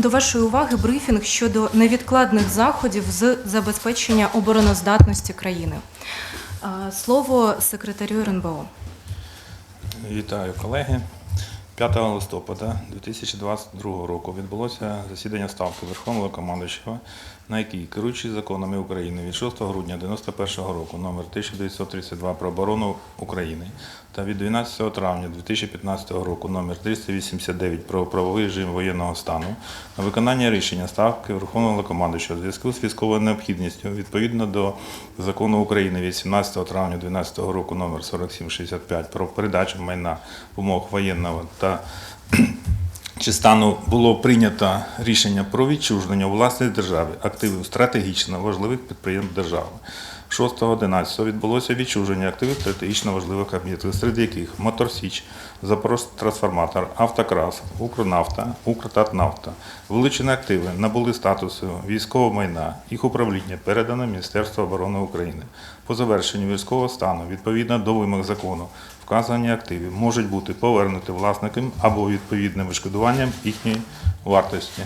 До вашої уваги брифінг щодо невідкладних заходів з забезпечення обороноздатності країни. Слово секретарю РНБО. Вітаю колеги. 5 листопада 2022 року відбулося засідання Ставки Верховного командуючого, на якій керуючий законами України від 6 грудня 1991 року номер 1932 про оборону України та від 12 травня 2015 року номер 389 про правовий режим воєнного стану на виконання рішення Ставки Верховного командуючого у зв'язку з військовою необхідністю відповідно до закону України від 17 травня 2012 року номер 4765 про передачу майна в умовах воєнного та чи стану було прийнято рішення про відчуження у власній держави активів стратегічно важливих підприємств держави. 6.11 відбулося відчуження активів стратегічно важливих об'єктів, серед яких Моторсіч, Запорожтрансформатор, Автокрас, Укрнафта, Укртатнафта. Вилучені активи набули статусу військового майна. Їх управління передано Міністерству оборони України. По завершенню військового стану, відповідно до вимог закону, вказані активи можуть бути повернуті власникам або відповідним відшкодуванням їхньої вартості.